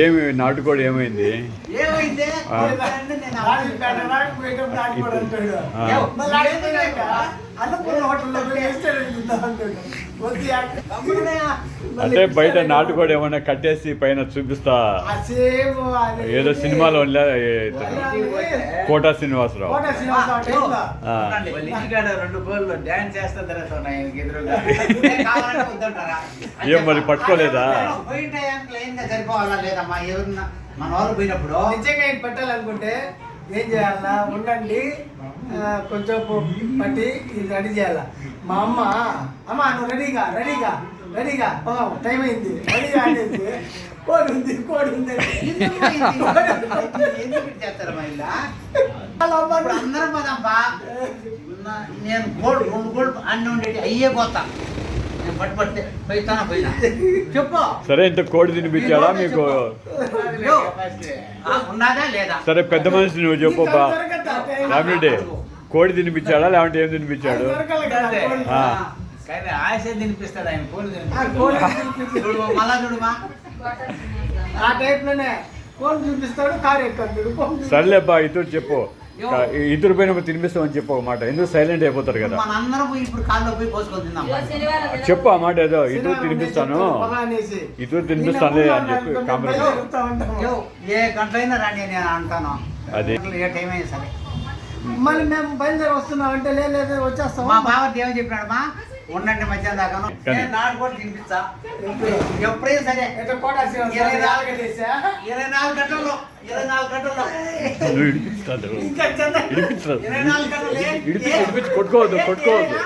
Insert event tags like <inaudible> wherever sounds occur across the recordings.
ఏమి నాటుకోడి ఏమైంది. అంటే బయట నాటుకోడి ఏమన్నా కట్టేసి పైన చూపిస్తా. ఏదో సినిమాలో కోటా శ్రీనివాసరావు కోట శ్రీనివాసరావు టైంలో. ఆ. ఉండండి. వాళ్ళ ఇంటికాడ రెండు గోళ్ళు డాన్స్ చేస్తా తర్వాత ఉన్నాయి ఆయనకి ఎదురుగా <laughs> నేను కావాలంటే వద్దంటారా? అని ఏం మరి చెప్పా. పట్టుకోలేదా? నేను పోయిన టైంకి లైన్గా సరిపోవాలా లేదమ్మా ఎవరన్నా మన వాళ్ళు పోయినప్పుడు నిజంగా ఆయన పెట్టాలనుకుంటే ఏం చేయాలా ఉండండి ఆ, కొంచెం పు- పట్టి ఇది రెడీ చేయాలా మా అమ్మ అమ్మ నువ్వు రెడీగా రెడీగా రెడీగా? టైం అయింది. రెడీగా అనేసి కోడి ఉంది కోడి ఉంది అందరం పోదాంపా నేను గోల్డ్ రెండు గోల్డ్ అన్ని అయ్యే పోతా. నేను పట్టు పడితే పోయితానా పోయినా? చెప్పు. సరే ఇంత కోడి తినిపించాడా మీకు? ఉన్నదా లేదా? సరే పెద్ద మనిషి నువ్వు చెప్పు? రామిరెడ్డి కోడి తినిపించాడా లేదంటే ఏం తినిపించాడు? కానీ ఆశ తినిపిస్తాడు ఆయన తినిపిస్తాడు. మళ్ళా చూడుమా? ఆ చూపిస్తాడు కారు ఎక్కుతాడు సర్లేబ్బా ఇతరు చెప్పు. ఇద్దరు పైన తినిపిస్తామని చెప్పు ఒక మాట. ఎందుకు సైలెంట్ అయిపోతారు కదా. చెప్పు ఆ మాట ఏదో. ఇద్దరు తినిపిస్తాను. ఇద్దరు తినిపిస్తానులే అని చెప్పి కాంప్రమైజ్ ఏ గంటలైనా రండి నేను అంటాను. అది. ఏ టైం అయినా సరే. మళ్ళీ మేము బయలుదేరి వస్తున్నాం అంటే లేదు లేదు వచ్చేస్తాం మా బావ ఏమని చెప్పాడమ్మా ఉండండి మధ్యాహ్నం దాకాను. కానీ- నేను నాటు కూడా తినిపించా ఎప్పుడైనా సరే ఎట్లా కోట శ్రీనివాసరావు ఇరవై నాలుగు? ఇరవై నాలుగు గంటల్లో ఇరవై నాలుగు గంటల్లో. ఇరవై నాలుగు గంటలు కొట్టుకోవద్దు కొట్టుకోవద్దు.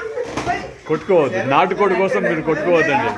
కొట్టుకోవద్దు. నాటుకోడి కోసం మీరు కొట్టుకోవద్దండి.